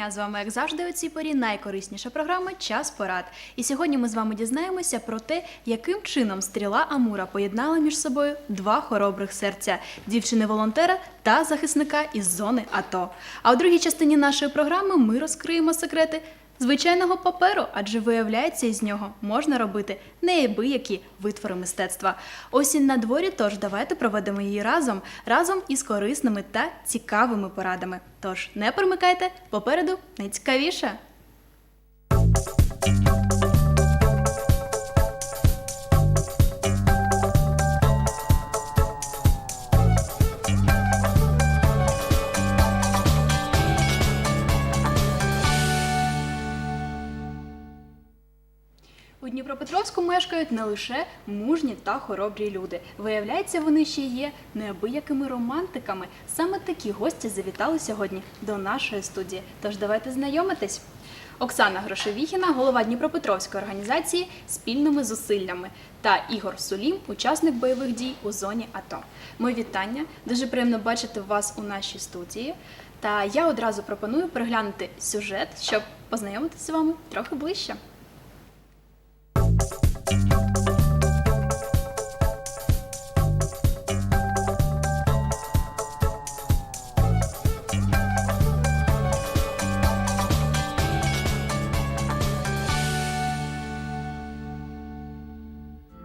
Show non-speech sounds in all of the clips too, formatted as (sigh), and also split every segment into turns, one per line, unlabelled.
дня! З вами, як завжди, у цій порі найкорисніша програма Час порад. І сьогодні ми з вами дізнаємося про те, яким чином стріла Амура поєднала між собою два хоробрих серця дівчини-волонтера та захисника із зони АТО. А у другій частині нашої програми ми розкриємо секрети звичайного паперу, адже виявляється, із нього можна робити неабиякі витвори мистецтва. Осінь на дворі, тож давайте проведемо її разом, разом із корисними та цікавими порадами. Тож не примикайте, попереду найцікавіше. Дніпропетровську мешкають не лише мужні та хоробрі люди. Виявляється, вони ще є неабиякими романтиками. Саме такі гості завітали сьогодні до нашої студії. Тож давайте знайомитись. Оксана Грошевіхіна, голова Дніпропетровської організації спільними зусиллями, та Ігор Сулім, учасник бойових дій у зоні АТО. Мої вітання. Дуже приємно бачити вас у нашій студії. Та я одразу пропоную переглянути сюжет, щоб познайомитися з вами трохи ближче. Thank you.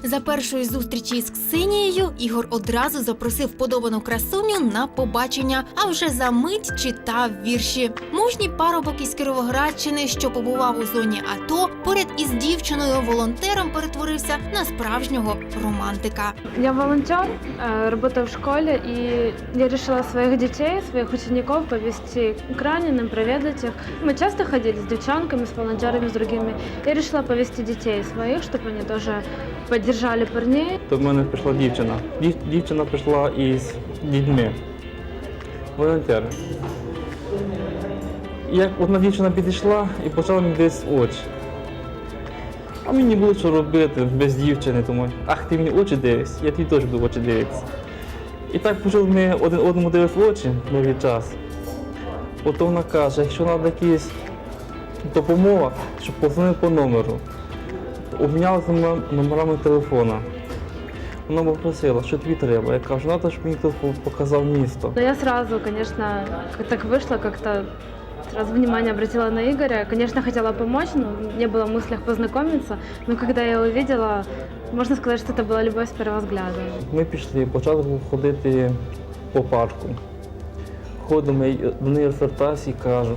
За першої зустрічі з Ксенією Ігор одразу запросив подобану красуню на побачення, а вже за мить читав вірші. Мужній парубок із Кіровоградщини, що побував у зоні АТО, поряд із дівчиною волонтером перетворився на справжнього романтика.
Я волонтер, э, работаю в школе, и я решила своих детей, своих учеников повести к раненым, проведать их. Мы часто ходили с девчонками, с волонтерами, с другими. Я решила повести детей своих, чтобы они тоже поддержали парней.
До мене прийшла дівчина. Дів- Дівчина прийшла із дітьми. Волонтери. Як одна дівчина підійшла і почала мені десь очі. А мені було що робити без дівчини, тому ах, ти мені очі дивишся, я тобі теж буду очі дивитися. І так почали ми один одному дивитися в очі довгий час. Потім вона каже, якщо треба якась допомога, щоб позвонити по номеру обмінялися номер- номерами телефона. Вона попросила, що тобі треба. Я кажу, треба, щоб мені хтось показав місто.
Но я сразу, конечно, как так вышло, как-то сразу внимание обратила на Игоря. Конечно, хотела помочь, но не было в мыслях познакомиться. Но когда я увидела, можно сказать, что это была любовь с первого взгляда.
Ми пішли, почали ходити по парку. Ходимо, і до неї звертаюся і кажу,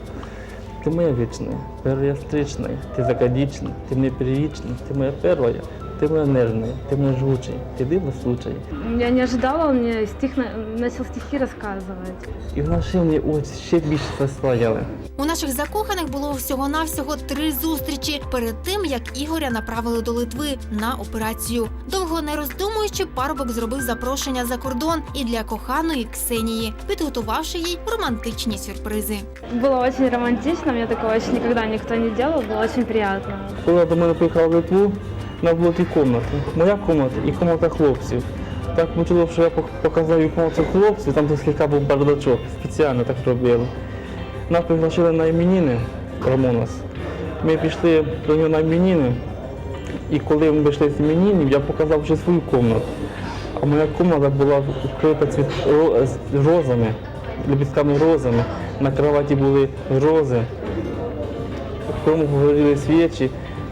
ти моя вічна, перша встречна, ти загадічна, ти не первічна, ти моя перша, ти моя нежна, ти моя жгуча, ти дивна случай.
Я не ожидала, он мне стих на- начал стихи рассказывать.
І в наші мені очі ще більше засваяли.
У наших закоханих було всього-навсього три зустрічі перед тим, як Ігоря направили до Литви на операцію. Довго не роздумуючи, парубок зробив запрошення за кордон і для коханої Ксенії, підготувавши їй романтичні сюрпризи.
Было очень романтично, мне такого еще никогда никто не делал, было очень приятно.
Коли до мене приїхала в Литву, нас було дві кімнати. Моя кімната і кімната хлопців. Так вийшло, що я показав їм кімнату хлопців, там слегка був бардачок, спеціально так робили. Нас приглашили на іменини Рамонас. Ми пішли до нього на іменини, і коли ми вийшли з іменинів, я показав вже свою кімнату. А моя кімната була вкрита цвіт... розами, лепістками розами. На кроваті були рози, в кому горіли свічі,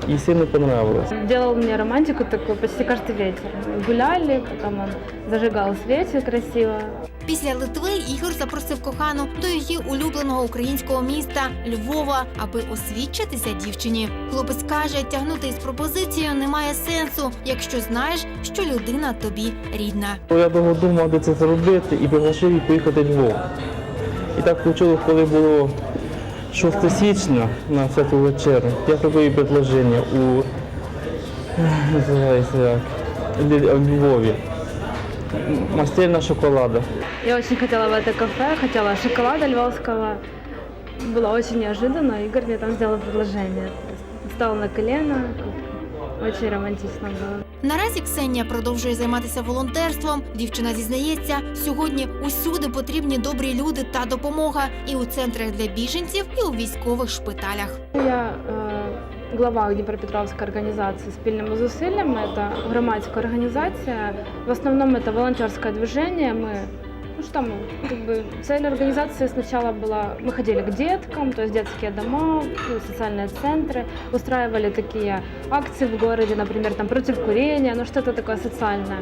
і сильно понравилось.
Делал мне романтику такую почти каждый вечер. Гуляли, потом он зажигал свечи красиво.
Після Литви Ігор запросив кохану до її улюбленого українського міста Львова, аби освідчитися дівчині. Хлопець каже, тягнути із пропозицією немає сенсу, якщо знаєш, що людина тобі рідна.
Я довго думав, де це зробити, і приглашив її поїхати в Львов. І так вийшло, коли було 6 січня на святу вечерю, я зробив їй предложення у називається як, Лі- в Львові. Мастельна шоколада.
Я очень хотела в это кафе, хотела шоколада львовского. Было очень неожиданно. Игорь мне там сделал предложение. То есть Встал на колено, Очень романтично было.
Наразі Ксенія продовжує займатися волонтерством. Дівчина зізнається, сьогодні усюди потрібні добрі люди та допомога і у центрах для біженців, і у військових шпиталях.
Я е, глава Дніпропетровської організації спільними зусиллями. Це громадська організація. В основному це волонтерське движение. Ми ну что там, как бы цель организации сначала была, мы ходили к деткам, то есть детские дома, ну, социальные центры, устраивали такие акции в городе, например, там против курения, ну что-то такое социальное.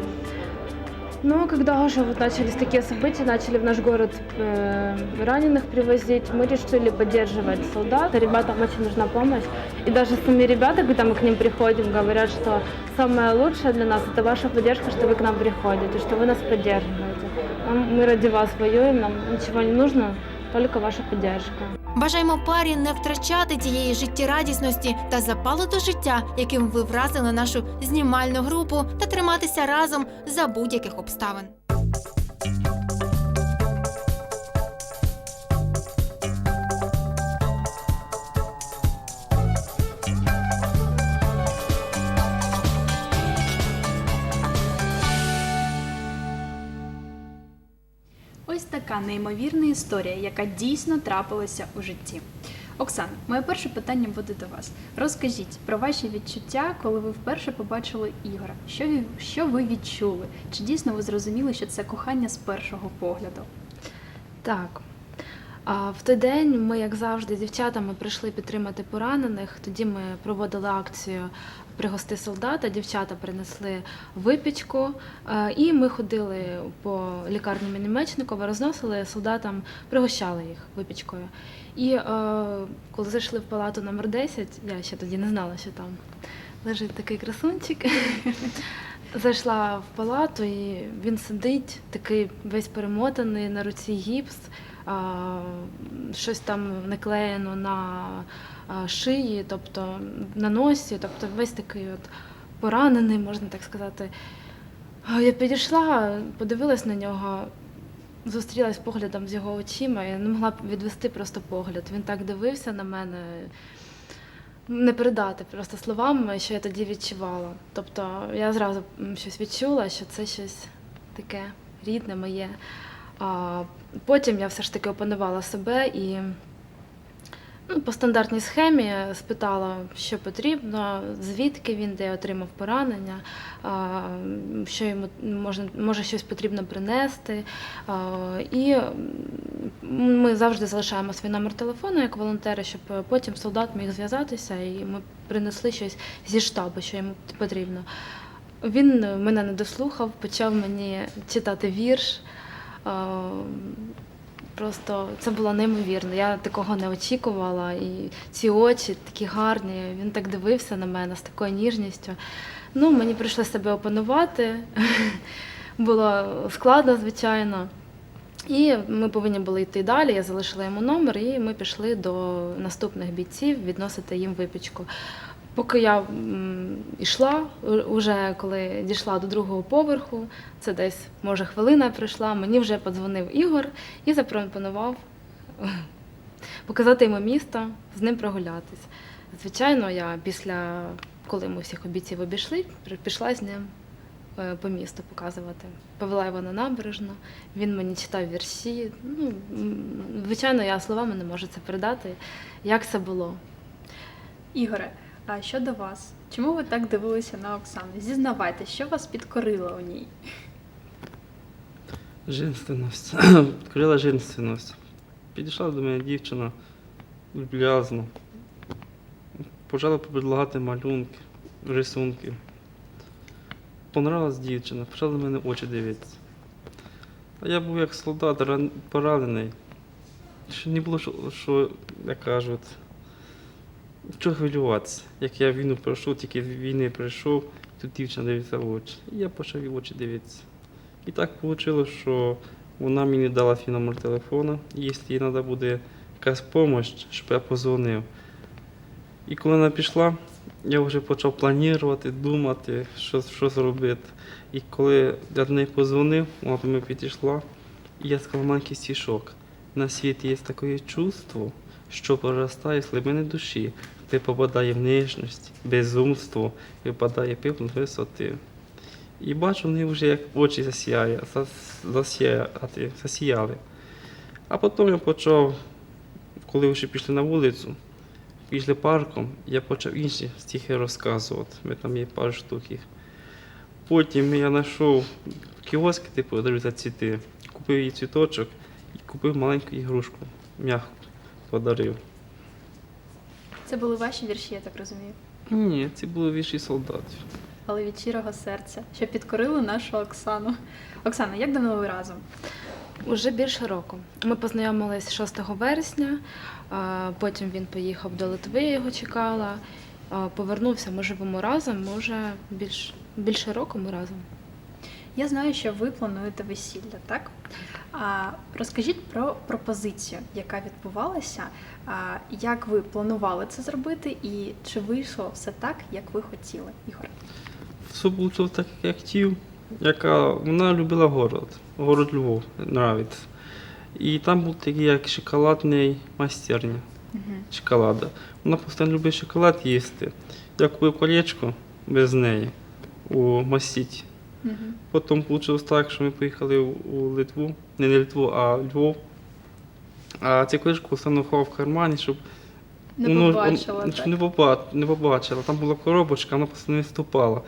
Но когда уже вот начались такие события, начали в наш город э, раненых привозить, мы решили поддерживать солдат. Ребятам очень нужна помощь. И даже сами ребята, когда мы к ним приходим, говорят, что самое лучшее для нас это ваша поддержка, что вы к нам приходите, что вы нас поддерживаете. Нам- Мы ради вас воюем, нам ничего не нужно, только ваша поддержка.
Бажаємо парі не втрачати тієї життєрадісності та запалу до життя, яким ви вразили нашу знімальну групу, та триматися разом за будь-яких обставин.
Ось така неймовірна історія, яка дійсно трапилася у житті. Оксана, моє перше питання буде до вас. Розкажіть про ваші відчуття, коли ви вперше побачили Ігора. Що ви, що ви відчули? Чи дійсно ви зрозуміли, що це кохання з першого погляду?
Так. А в той день ми, як завжди, з дівчатами прийшли підтримати поранених. Тоді ми проводили акцію Пригости солдата. Дівчата принесли випічку, е, і ми ходили по лікарні імені Мечникова, розносили солдатам, пригощали їх випічкою. І е, коли зайшли в палату номер 10, я ще тоді не знала, що там лежить такий красунчик. (laughs) Зайшла в палату, і він сидить, такий весь перемотаний, на руці гіпс, щось там наклеєно на шиї, тобто на носі, тобто весь такий от поранений, можна так сказати. Я підійшла, подивилась на нього, зустрілась поглядом з його очима, я не могла відвести просто погляд. Він так дивився на мене. Не передати просто словами, що я тоді відчувала. Тобто я зразу щось відчула, що це щось таке рідне моє. А потім я все ж таки опанувала себе і по стандартній схемі спитала, що потрібно, звідки він, де отримав поранення, що йому можна, може щось потрібно принести. І ми завжди залишаємо свій номер телефону як волонтери, щоб потім солдат міг зв'язатися, і ми принесли щось зі штабу, що йому потрібно. Він мене не дослухав, почав мені читати вірш. Просто це було неймовірно. Я такого не очікувала. І ці очі такі гарні. Він так дивився на мене з такою ніжністю. Ну, мені прийшлося себе опанувати. (laughs) Було складно, звичайно. І ми повинні були йти далі. Я залишила йому номер, і ми пішли до наступних бійців відносити їм випічку. Поки я йшла, уже коли дійшла до другого поверху, це десь може хвилина пройшла, мені вже подзвонив Ігор і запропонував (laughs) показати йому місто, з ним прогулятись. Звичайно, я після, коли ми всіх обійців обійшли, пішла з ним е, по місту показувати. Повела його на набережну, він мені читав вірші. Ну, звичайно, я словами не можу це передати, як це було.
Ігоре, а щодо вас? Чому ви так дивилися на Оксану? Зізнавайте, що вас підкорило у ній?
Женственность. (coughs) Відкрила женственность. Підійшла до мене дівчина люб'язно. Почала предлагати малюнки, рисунки. Понравилась дівчина, почала до мене очі дивитися. А я був як солдат ран- поранений. Ще не було, що, що як кажуть, чого хвилюватися. Як я війну пройшов, тільки з війни прийшов, тут дівчина дивиться в очі. І я почав в очі дивитися. І так вийшло, що вона мені дала свій номер телефону, якщо їй треба буде якась допомога, щоб я позвонив. І коли вона пішла, я вже почав планувати, думати, що, що зробити. І коли я до неї позвонив, вона до мене підійшла, і я сказав маленький стішок. На світі є таке чувство, що проростає з глибини душі.
Ти попадає в безумство, випадає певної висоти. І бачу, вони вже як очі засіяли, зас- засіяти, засіяли. А потім я почав, коли вже пішли на вулицю, пішли парком, я почав інші стихи розказувати. Ми там є пару штук. Потім я знайшов кіоск, типу, дарю за цвіти, купив їй цвіточок і купив маленьку ігрушку, м'ягку, подарив.
Це були ваші вірші, я так розумію.
Ні, це були вірші солдатів.
Але від щирого серця, що підкорили нашу Оксану. Оксана, як давно ви разом?
Уже більше року. Ми познайомились 6 вересня, потім він поїхав до Литви, я його чекала. Повернувся, ми живемо разом, може більш, більше року ми разом.
Я знаю, що ви плануєте весілля, так? А розкажіть про пропозицію, яка відбувалася, а, як ви планували це зробити, і чи вийшло все так, як ви хотіли, Ігор?
Все вийшло так, як я хотів. Яка вона любила город, город Львов, нравиться. І там був такий як шоколадний майстерня.
Угу.
шоколада. Вона постійно любить шоколад їсти. Я купив колечко без неї у Масіті.
Угу.
Потім вийшло так, що ми поїхали у Литву, не на Литву, а Львов. А це колечко постійно ховав в кармані, щоб
Не
воно-
побачила,
воно- щоб не, поба- не побачила. Там була коробочка, вона постійно не вступала.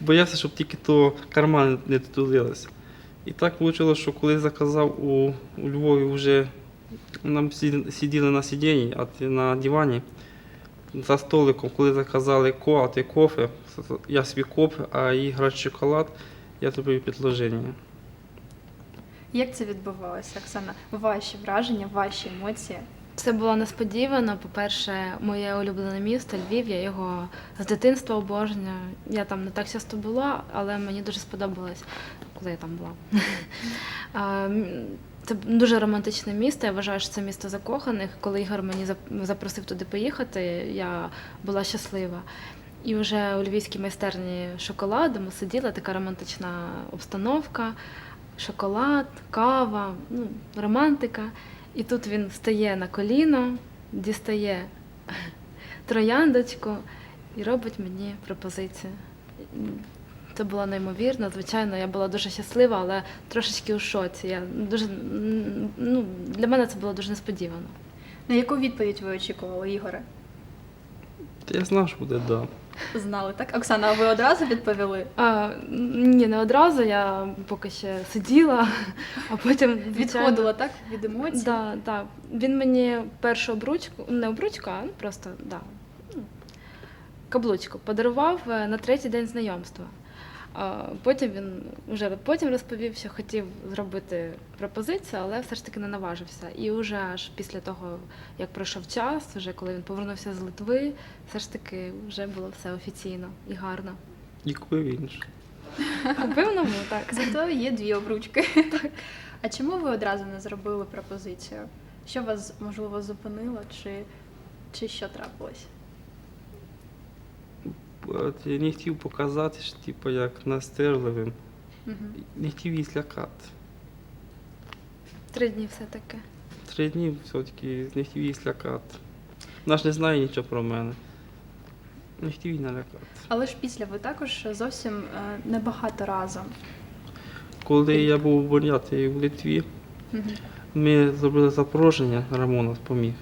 Боявся, щоб тільки то карман не дотулилися. І так вийшло, що коли заказав у, у Львові вже нам сиділи на сидінні, а на дивані за столиком, коли заказали ко, а ти кофе, я собі кофе, а їй грати шоколад, я зробив підложення.
Як це відбувалося, Оксана? Ваші враження, ваші емоції?
Це було несподівано. По-перше, моє улюблене місто Львів. Я його з дитинства обожнюю. Я там не так часто була, але мені дуже сподобалось, коли я там була. (laughs) Це дуже романтичне місто. Я вважаю, що це місто закоханих. Коли Ігор мені запросив туди поїхати, я була щаслива. І вже у львівській майстерні шоколаду ми сиділи, така романтична обстановка, шоколад, кава, ну, романтика. І тут він стає на коліно, дістає (laughs) трояндочку і робить мені пропозицію. Це було неймовірно. Звичайно, я була дуже щаслива, але трошечки у шоці. Я дуже, ну, для мене це було дуже несподівано.
На яку відповідь ви очікували, Ігоре?
Та я знав, що буде да.
Знали, так? Оксана, а ви одразу відповіли?
А, ні, не одразу. Я поки ще сиділа, а потім звичайно,
Відходила, так? Від емоцій?
Да, да. Він мені першу обручку, не обручку, а ну, просто да, ну, каблучку подарував е, на третій день знайомства. А потім він вже потім розповів, що хотів зробити пропозицію, але все ж таки не наважився. І вже аж після того, як пройшов час, вже коли він повернувся з Литви, все ж таки вже було все офіційно і гарно.
І купив інше.
Купив нову, так. (laughs)
Зато є дві обручки. А чому ви одразу не зробили пропозицію? Що вас, можливо, зупинило, чи, чи що трапилось?
От я не хотів показати, що типу, як настирливим.
Угу.
Не хотів її злякати.
Три дні все таки.
Три дні все-таки не хотів її злякати. Вона ж не знає нічого про мене. Не хотів її налякати.
Але ж після ви також зовсім е, небагато разом.
Коли я був в Буряті в Литві,
Угу.
ми зробили запороження, Рамона поміг.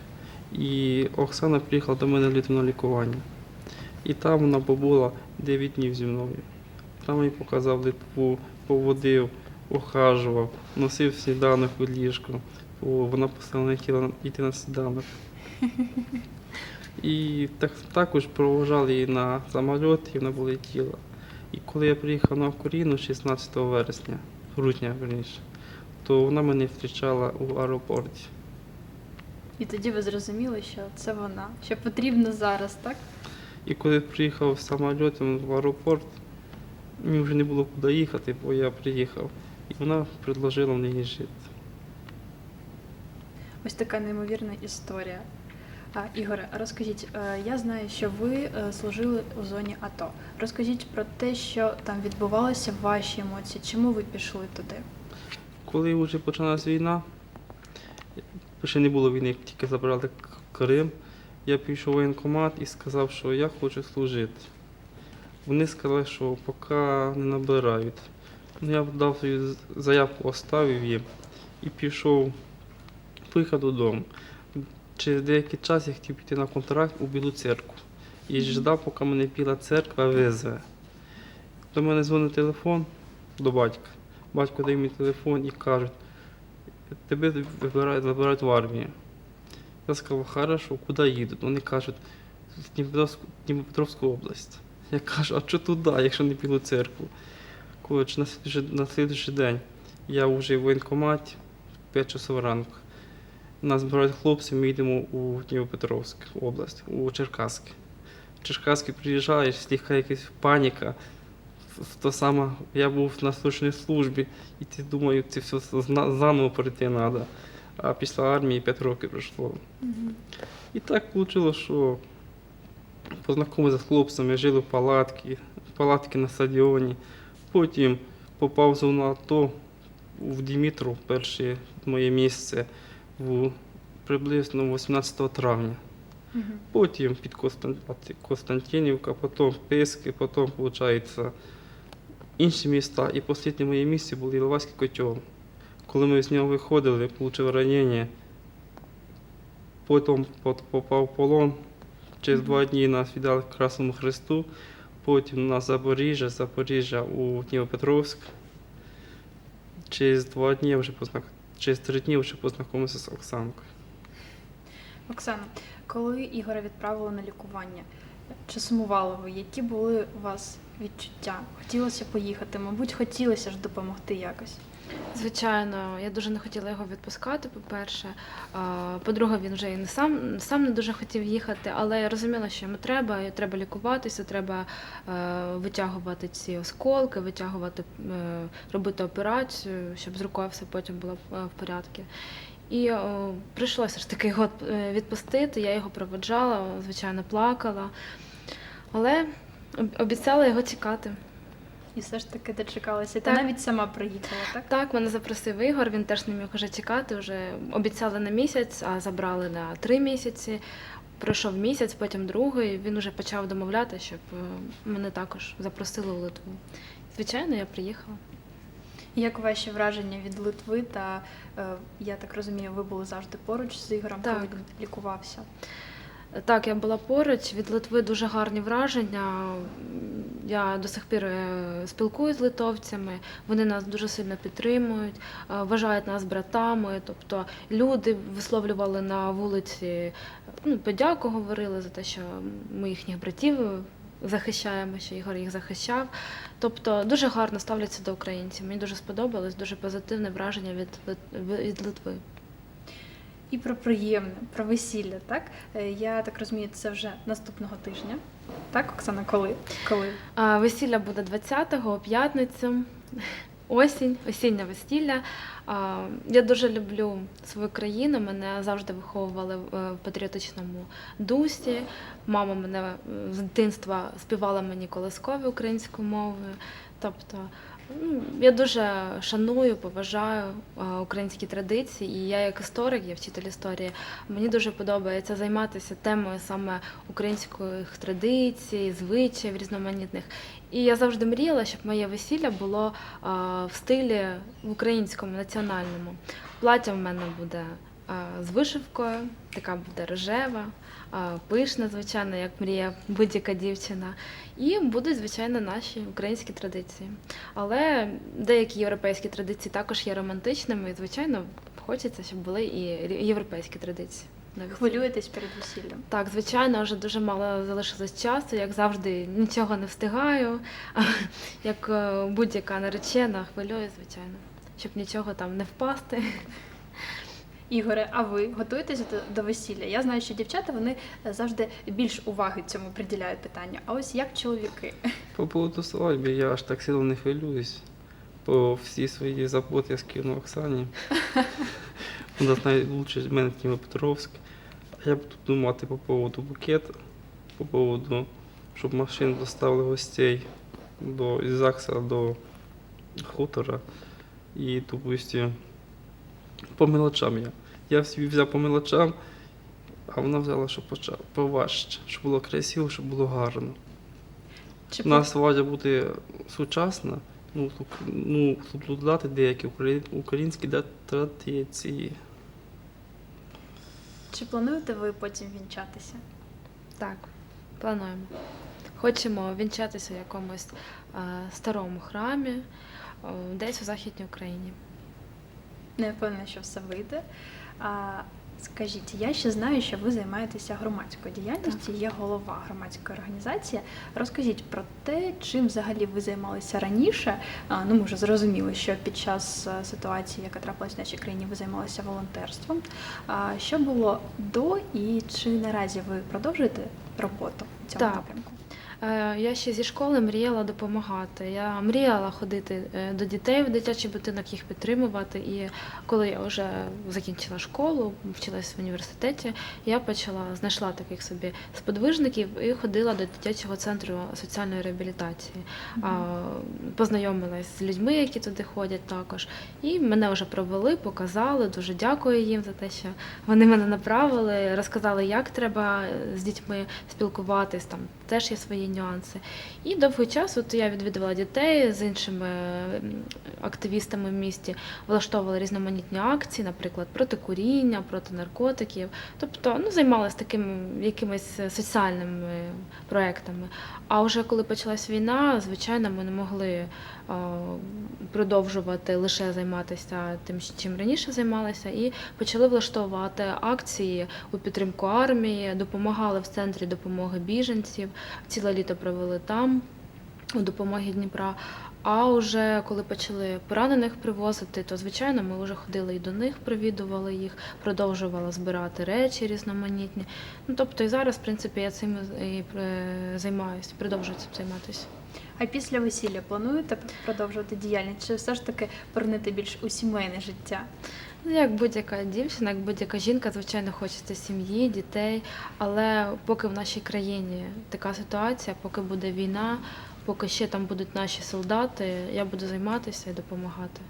І Оксана приїхала до мене в на лікування. І там вона побула 9 днів зі мною. Там їй показав Литву, поводив, ухажував, носив сніданок у ліжко. О, вона постійно не хотіла йти на сніданок. І так, також провожали її на самоліт, і вона полетіла. І коли я приїхав на Коріну 16 вересня, грудня верніше, то вона мене зустрічала у аеропорті.
І тоді ви зрозуміли, що це вона, що потрібно зараз, так?
І коли приїхав самолітом в аеропорт, мені вже не було куди їхати, бо я приїхав. І вона предложила мені жити.
Ось така неймовірна історія. А, Ігоре, розкажіть, е, я знаю, що ви е, служили у зоні АТО. Розкажіть про те, що там відбувалося, ваші емоції, чому ви пішли туди?
Коли вже почалась війна, ще не було війни, як тільки забрали Крим, Я пішов в воєнкомат і сказав, що я хочу служити. Вони сказали, що поки не набирають. Ну, я дав свою заявку, оставив їм і пішов, поїхав додому. Через деякий час я хотів піти на контракт у Білу церкву. І ждав, поки мене Біла церква визве. До мене дзвонить телефон до батька. Батько дає мені телефон і кажуть, тебе вибирають в армію. Я сказав, хорошо, куди їдуть? Вони кажуть, в Дніпропетровську, Дніпропетровську область. Я кажу, а що туди, якщо не Білу церкву? Коротше, на слідуючий, на слідуючий день я вже в воєнкоматі, 5 часов ранку. Нас збирають хлопці, ми йдемо у Дніпропетровськ область, у Черкаськ. В Черкаськ приїжджаєш, слегка якась паніка. То саме я був на служній службі, і ти думаю, це все заново перейти треба. А після армії 5 років пройшло. І так вийшло, що познайомився з хлопцями, жили в палатці, палатки на стадіоні. Потім попав в зону АТО в Дімітров, перше моє місце, в, приблизно 18 травня. Потім під Констан- Константинівка, потім Писки, потім, виходить, інші міста. І останнє моє місце було Іловайський котел. Коли ми з нього виходили, отримав ранення, потім попав в полон. Через два дні нас віддали Красному Христу, потім на Запоріжжя, Запоріжжя у Дніпропетровськ. Через два дні вже познак... через три дні вже познайомився з Оксанкою.
Оксана, коли Ігоря відправили на лікування, чи сумували ви? Які були у вас відчуття? Хотілося поїхати, мабуть, хотілося ж допомогти якось.
Звичайно, я дуже не хотіла його відпускати, по-перше. По-друге, він вже і не сам, сам не дуже хотів їхати, але я розуміла, що йому треба, і треба лікуватися, треба е, витягувати ці осколки, витягувати, е, робити операцію, щоб з рукою все потім було е, в порядку. І прийшлося ж таки його відпустити. Я його проведжала, звичайно, плакала, але обіцяла його чекати.
І все ж таки дочекалася. Ти
Так.
навіть сама приїхала, так?
Так, мене запросив Ігор, він теж не міг уже чекати. Вже обіцяли на місяць, а забрали на три місяці. Пройшов місяць, потім другий. Він вже почав домовляти, щоб е, мене також запросили у Литву. Звичайно, я приїхала.
Як ваші враження від Литви? Та е, я так розумію, ви були завжди поруч з Ігорем, коли він лікувався.
Так, я була поруч. Від Литви дуже гарні враження. Я до сих пір е, спілкуюсь з литовцями. Вони нас дуже сильно підтримують, е, вважають нас братами. Тобто люди висловлювали на вулиці ну, подяку, говорили за те, що ми їхніх братів захищаємо, що Ігор їх захищав. Тобто дуже гарно ставляться до українців. Мені дуже сподобалось, дуже позитивне враження від, від Литви.
І про приємне, про весілля, так? Е, Я так розумію, це вже наступного тижня. Так, Оксана, коли? Коли?
А, Весілля буде 20-го, п'ятницю. (laughs) Осінь, осіннє весілля. Я дуже люблю свою країну. Мене завжди виховували в е, патріотичному дусі. Мама мене е, з дитинства співала мені колискові українською мовою. Тобто, я дуже шаную, поважаю е, українські традиції, і я як історик, я вчитель історії. Мені дуже подобається займатися темою саме українських традицій, звичаїв різноманітних. І я завжди мріяла, щоб моє весілля було в стилі українському національному. Плаття в мене буде з вишивкою, така буде рожева, пишна, звичайно, як мріє будь-яка дівчина. І будуть, звичайно, наші українські традиції. Але деякі європейські традиції також є романтичними, і, звичайно, хочеться, щоб були і європейські традиції. на весіллі.
Хвилюєтесь перед весіллям?
Так, звичайно, вже дуже мало залишилось часу, як завжди, нічого не встигаю. Як е, будь-яка наречена, хвилюю, звичайно, щоб нічого там не впасти.
Ігоре, а ви готуєтесь до, до весілля? Я знаю, що дівчата вони е, завжди більш уваги цьому приділяють питанню. А ось як чоловіки? (laughs)
По поводу свадьби я аж так сильно не хвилююсь. По всі свої заботи я скину Оксані. (laughs) Вона лучше з мене Дніпропетровськ. А я буду думати по поводу букету, по поводу, щоб машину доставили гостей до із ЗАГСа до хутора. І, допустим, по мелочам я. Я всі взяв по мелочам, а вона взяла, щоб поважче, щоб було красиво, щоб було гарно.
Чи
У нас свадьба буде сучасна, ну, ну соблюдати деякі українські традиції.
Чи плануєте ви потім вінчатися?
Так, плануємо. Хочемо вінчатися в якомусь е, старому храмі, е, десь у Західній Україні.
Не впевнена, що все вийде. А, скажіть, я ще знаю, що ви займаєтеся громадською діяльністю, є голова громадської організації. Розкажіть про те, чим взагалі ви займалися раніше. А, ну, ми вже зрозуміли, що під час е, ситуації, яка трапилась в нашій країні, ви займалися волонтерством. А, що було до і чи наразі ви продовжуєте роботу в цьому
Так.
напрямку?
Е, Я ще зі школи мріяла допомагати. Я мріяла ходити е, до дітей в дитячий будинок, їх підтримувати. І коли я вже закінчила школу, вчилась в університеті, я почала знайшла таких собі сподвижників і ходила до дитячого центру соціальної реабілітації. А, Познайомилась з людьми, які туди ходять також. І мене вже провели, показали. Дуже дякую їм за те, що вони мене направили, розказали, як треба з дітьми спілкуватись. Там теж є свої нюанси. І довгий час от я відвідувала дітей з іншими активістами в місті, влаштовувала різноманітні акції, наприклад, проти куріння, проти наркотиків. Тобто ну, займалася такими якимись соціальними проектами. А вже коли почалась війна, звичайно, ми не могли е, продовжувати лише займатися тим, чим раніше займалися, і почали влаштовувати акції у підтримку армії, допомагали в центрі допомоги біженців. Ціле літо провели там у допомогі Дніпра. А вже коли почали поранених привозити, то звичайно ми вже ходили і до них, провідували їх, продовжувала збирати речі різноманітні. Ну тобто і зараз, в принципі, я цим і е, займаюся, продовжую цим займатися.
А після весілля плануєте продовжувати діяльність, чи все ж таки повернути більш у сімейне життя?
Ну, як будь-яка дівчина, як будь-яка жінка, звичайно, хочеться сім'ї, дітей. Але поки в нашій країні така ситуація, поки буде війна, поки ще там будуть наші солдати, я буду займатися і допомагати.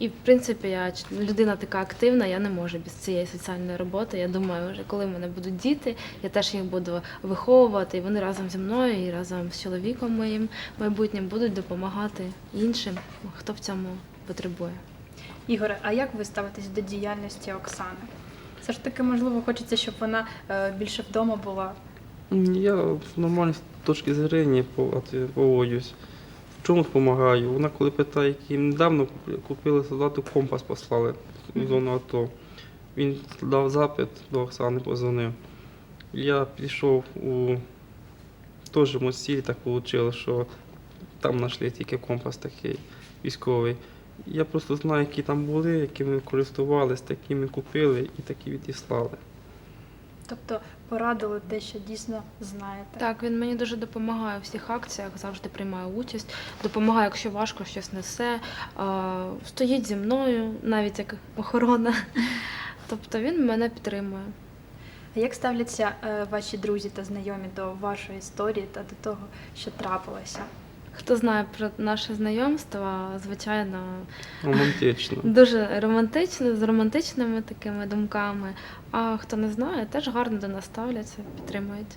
І в принципі, я людина така активна, я не можу без цієї соціальної роботи. Я думаю, вже коли в мене будуть діти, я теж їх буду виховувати, і вони разом зі мною і разом з чоловіком моїм майбутнім будуть допомагати іншим, хто в цьому потребує.
Ігоре, а як ви ставитесь до діяльності Оксани? Все ж таки, можливо, хочеться, щоб вона е, більше вдома була.
Я з нормальної точки зрення по- от, поводжусь. В чому допомагаю? Вона коли питає, який недавно купили солдату, компас послали в зону АТО. Він дав запит до Оксани, позвонив. Я пішов у теж в так вийшло, що там знайшли тільки компас такий військовий. Я просто знаю, які там були, якими користувались, такими купили і такі відіслали.
Тобто порадили те, що дійсно знаєте.
Так, він мені дуже допомагає у всіх акціях, завжди приймає участь, допомагає, якщо важко щось несе, стоїть зі мною, навіть як охорона. (laughs) Тобто він мене підтримує.
А як ставляться е, ваші друзі та знайомі до вашої історії та до того, що трапилося?
Хто знає про наше знайомство, звичайно,
Романтично. (laughs)
дуже романтично, з романтичними такими думками. А хто не знає, теж гарно до нас ставляться, підтримують.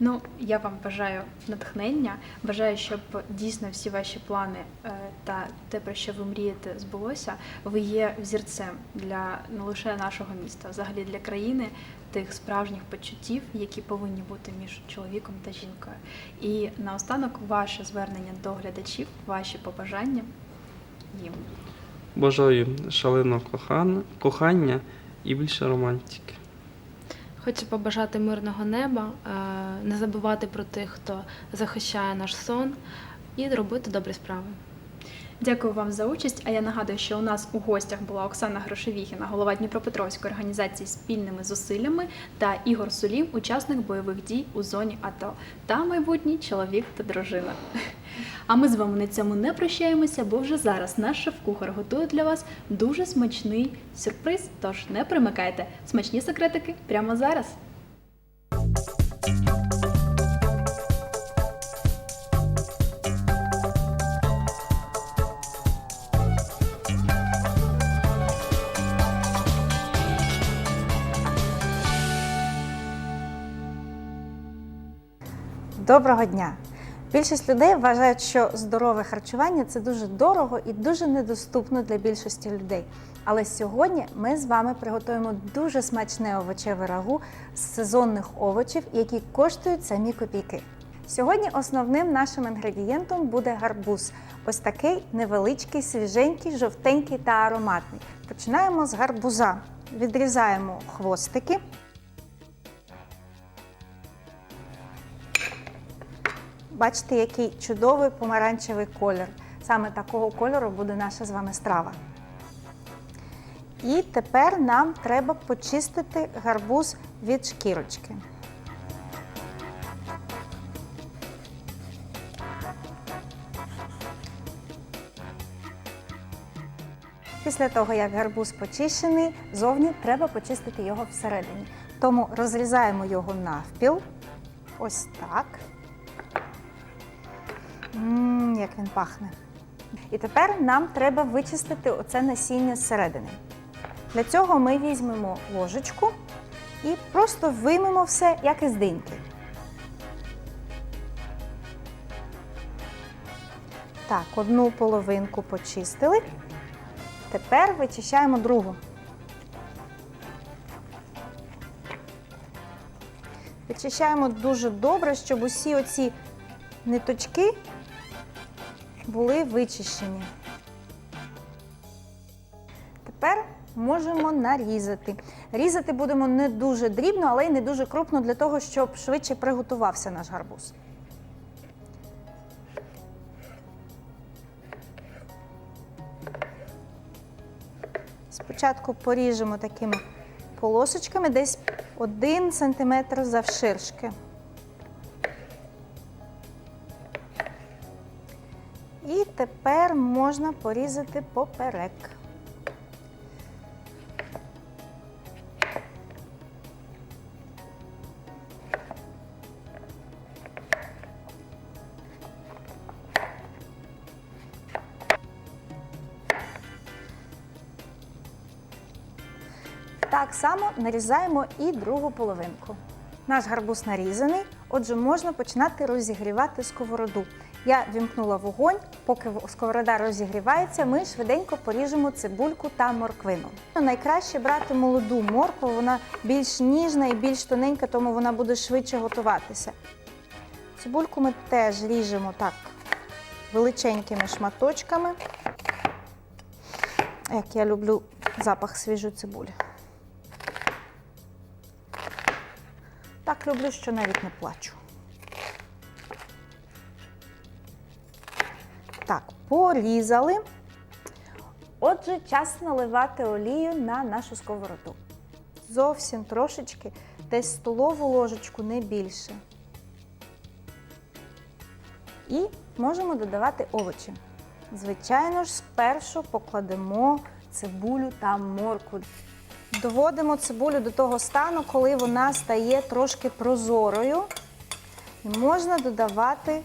Ну, я вам бажаю натхнення, бажаю, щоб дійсно всі ваші плани е, та те, про що ви мрієте, збулося. Ви є взірцем для не лише нашого міста, взагалі для країни тих справжніх почуттів, які повинні бути між чоловіком та жінкою. І наостанок ваше звернення до глядачів, ваші побажання їм.
Бажаю шаленого кохання і більше романтики.
Хочу побажати мирного неба, е, не забувати про тих, хто захищає наш сон, і робити добрі справи.
Дякую вам за участь. А я нагадую, що у нас у гостях була Оксана Грошевіхіна, голова Дніпропетровської організації спільними зусиллями, та Ігор Сулім, учасник бойових дій у зоні АТО та майбутній чоловік та дружина. А ми з вами на цьому не прощаємося, бо вже зараз наш шеф-кухар готує для вас дуже смачний сюрприз. Тож не примикайте смачні секретики прямо зараз.
Доброго дня! Більшість людей вважають, що здорове харчування це дуже дорого і дуже недоступно для більшості людей. Але сьогодні ми з вами приготуємо дуже смачне овочеве рагу з сезонних овочів, які коштують самі копійки. Сьогодні основним нашим інгредієнтом буде гарбуз. Ось такий невеличкий, свіженький, жовтенький та ароматний. Починаємо з гарбуза. Відрізаємо хвостики. Бачите, який чудовий помаранчевий колір. Саме такого кольору буде наша з вами страва. І тепер нам треба почистити гарбуз від шкірочки. Після того, як гарбуз почищений, зовні треба почистити його всередині. Тому розрізаємо його навпіл. Ось так. Мм, як він пахне. І тепер нам треба вичистити оце насіння зсередини. Для цього ми візьмемо ложечку і просто виймемо все, як із диньки. Так, одну половинку почистили. Тепер вичищаємо другу. Вичищаємо дуже добре, щоб усі оці ниточки були вичищені. Тепер можемо нарізати. Різати будемо не дуже дрібно, але й не дуже крупно для того, щоб швидше приготувався наш гарбуз. Спочатку поріжемо такими полосочками, десь 1 см завширшки. Тепер можна порізати поперек. Так само нарізаємо і другу половинку. Наш гарбуз нарізаний, отже, можна починати розігрівати сковороду. Я вімкнула вогонь, поки сковорода розігрівається, ми швиденько поріжемо цибульку та морквину. Найкраще брати молоду моркву, вона більш ніжна і більш тоненька, тому вона буде швидше готуватися. Цибульку ми теж ріжемо так величенькими шматочками. Як я люблю запах свіжої цибулі. Так люблю, що навіть не плачу. Порізали. Отже, час наливати олію на нашу сковороду. Зовсім трошечки, десь столову ложечку, не більше. І можемо додавати овочі. Звичайно ж, спершу покладемо цибулю та моркву. Доводимо цибулю до того стану, коли вона стає трошки прозорою. І можна додавати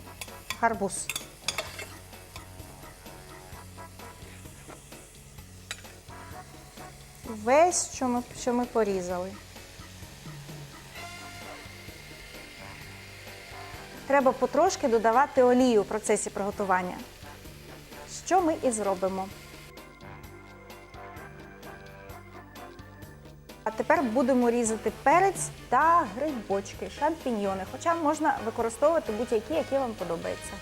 гарбуз. Весь, що ми, що ми порізали. Треба потрошки додавати олію в процесі приготування. Що ми і зробимо. А тепер будемо різати перець та грибочки, шампіньйони. Хоча можна використовувати будь-які, які вам подобаються.